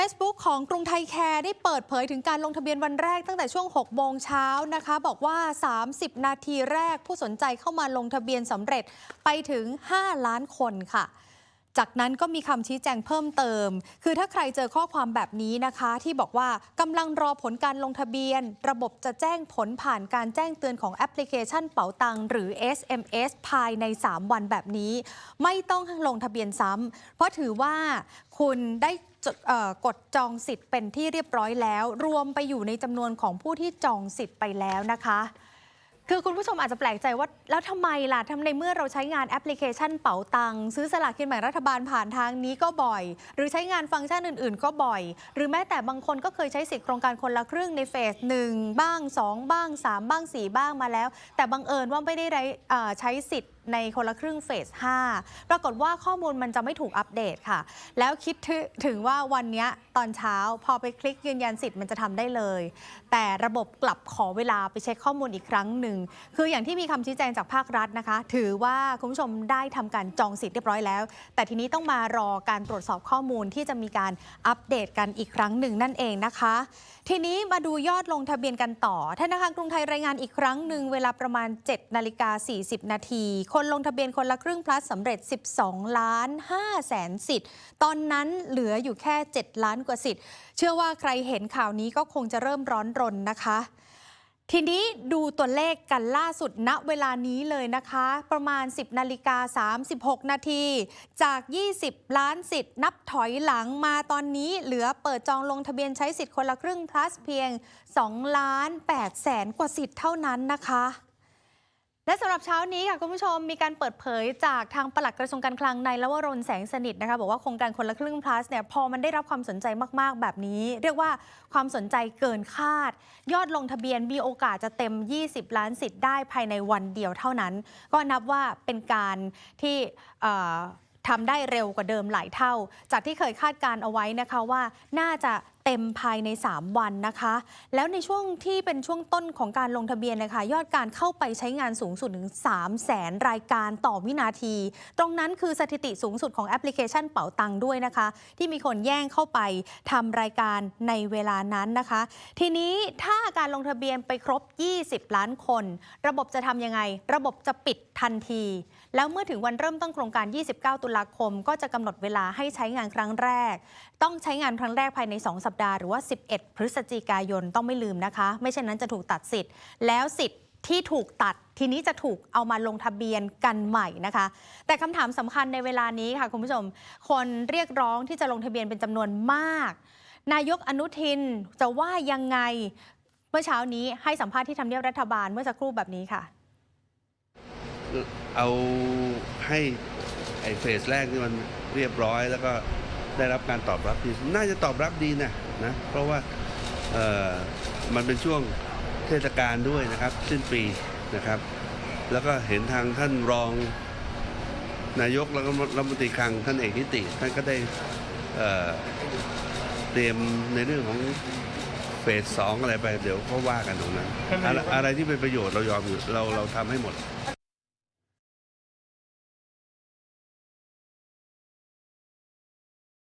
Facebook ของกรุงไทยแคร์ได้เปิดเผยถึงการลงทะเบียนวันแรกตั้งแต่ช่วง 6 โมงเช้านะคะ บอกว่า 30 นาทีแรกผู้สนใจเข้ามาลงทะเบียนสำเร็จไปถึง 5 ล้านคนค่ะ จากนั้นก็มีคำชี้แจงเพิ่มเติม คือถ้าใครเจอข้อความแบบนี้นะคะ ที่บอกว่ากำลังรอผลการลงทะเบียน ระบบจะแจ้งผลผ่านการแจ้งเตือนของแอปพลิเคชันเป๋าตังหรือ SMS ภายใน 3 วันแบบนี้ ไม่ต้องลงทะเบียนซ้ำเพราะถือว่าคุณได้กดจองสิทธิ์เป็นที่เรียบร้อยแล้ว รวมไปอยู่ในจำนวนของผู้ที่จองสิทธิ์ไปแล้วนะคะ คือคุณผู้ชมอาจจะแปลกใจว่าแล้วทำไมล่ะทำในเมื่อเราใช้งานแอปพลิเคชันเป๋าตังซื้อสลากกินแบ่งรัฐบาลผ่านทางนี้ก็บ่อย หรือใช้งานฟังก์ชันอื่น ๆ ก็บ่อย หรือแม้แต่บางคนก็เคยใช้สิทธิโครงการคนละครึ่งในเฟสหนึ่งบ้าง 2 บ้าง 3 บ้าง 4 บ้างมาแล้ว แต่บังเอิญว่าไม่ได้ใช้สิทธิ์ ในคนละครึ่งเฟส 5 ปรากฏว่าข้อมูลมันจะไม่ถูกอัปเดตค่ะ แล้วคิดถึงว่าวันนี้ตอนเช้าพอไปคลิกยืนยันสิทธิ์มันจะทำได้เลย แต่ระบบกลับขอเวลาไปเช็คข้อมูลอีกครั้งหนึ่ง คืออย่างที่มีคำชี้แจงจากภาครัฐนะคะ ถือว่าคุณผู้ชมได้ทำการจองสิทธิ์เรียบร้อยแล้ว แต่ทีนี้ต้องมารอการตรวจสอบข้อมูลที่จะมีการอัปเดตกันอีกครั้งหนึ่งนั่นเองนะคะ ทีนี้มาดูยอดลงทะเบียนกันต่อธนาคารกรุงไทยรายงานอีกครั้งหนึ่งเวลาประมาณ7นาฬิกา40 นาทีคนลงทะเบียนคนละครึ่งพลัสสำเร็จ 12 ล้าน5แสนสิทธิ์ ตอนนั้นเหลืออยู่แค่ 7 ล้านกว่าสิทธิ์ เชื่อว่าใครเห็นข่าวนี้ก็คงจะเริ่มร้อนรนนะคะ ทีนี้ดูตัวเลขกันล่าสุดณเวลานี้เลยนะคะ ประมาณ 10นาฬิกา36 นาที จาก 20 ล้านสิทธิ์ นับถอยหลังมาตอนนี้เหลือเปิดจองลงทะเบียนใช้สิทธิ์คนละครึ่ง plus เพียง2ล้าน8แสนกว่าสิทธิ์เท่านั้นนะคะ และสำหรับเช้านี้ค่ะคุณผู้ชมมีการเปิดเผยจากทางปลัดกระทรวงการคลังในละวรนแสงสนิทนะคะบอกว่าโครงการคนละครึ่ง plus เนี่ยพอมันได้รับความสนใจมาก ๆ แบบนี้ เรียกว่าความสนใจเกินคาด ยอดลงทะเบียนมีโอกาสจะเต็ม 20 ล้านสิทธิ์ได้ภายในวันเดียวเท่านั้น ก็นับว่าเป็นการที่ทำได้เร็วกว่าเดิมหลายเท่า จากที่เคยคาดการเอาไว้นะคะว่าน่าจะ เต็มภายใน 3 วันนะคะ แล้วในช่วงที่เป็นช่วงต้นของการลงทะเบียนนะคะ ยอดการเข้าไปใช้งานสูงสุดถึง 3 0 0แสนรายการต่อวินาที ตรงนั้นคือสถิติสูงสุดของแอปพลิเคชันเป๋าตังด้วยนะคะ ที่มีคนแย่งเข้าไปทำรายการในเวลานั้นนะคะ ทีนี้ถ้าการลงทะเบียนไปครบ 20 ล้านคน ระบบจะทำยังไง ระบบจะปิดทันที แล้วเมื่อถึงวันเริ่มต้นโครงการ 29 ตุลาคม ก็จะกำหนดเวลาให้ใช้งานครั้งแรก ต้องใช้งานครั้งแรกภายใน 2 สัปดาห์หรือว่า 11 พฤศจิกายนต้องไม่ลืมนะคะ ไม่เช่นนั้นจะถูกตัดสิทธิ์ แล้วสิทธิ์ที่ถูกตัดทีนี้จะถูกเอามาลงทะเบียนกันใหม่นะคะ แต่คำถามสำคัญในเวลานี้ค่ะคุณผู้ชม คนเรียกร้องที่จะลงทะเบียนเป็นจำนวนมาก นายกอนุทินจะว่ายังไงเมื่อเช้านี้ให้สัมภาษณ์ที่ทำเนียบรัฐบาลเมื่อสักครู่แบบนี้ค่ะ เอาให้ไอ้เฟสแรกนี่มันเรียบร้อย แล้วก็ได้รับการตอบรับดีน่าจะตอบรับดีนะ นะเพราะว่าเอ่อมันเป็นช่วงเทศกาลด้วยนะครับ สิ้นปีนะครับ แล้วก็เห็นทางท่านรองนายกแล้วก็รัฐมนตรีคลังท่านเอกนิติท่านก็ได้เอ่อเตรียมในเรื่องของเฟสสองอะไรไป เดี๋ยวก็ว่ากันตรงนั้น อะไรอะไรที่เป็นประโยชน์เรายอมอยู่เราเราทำให้หมด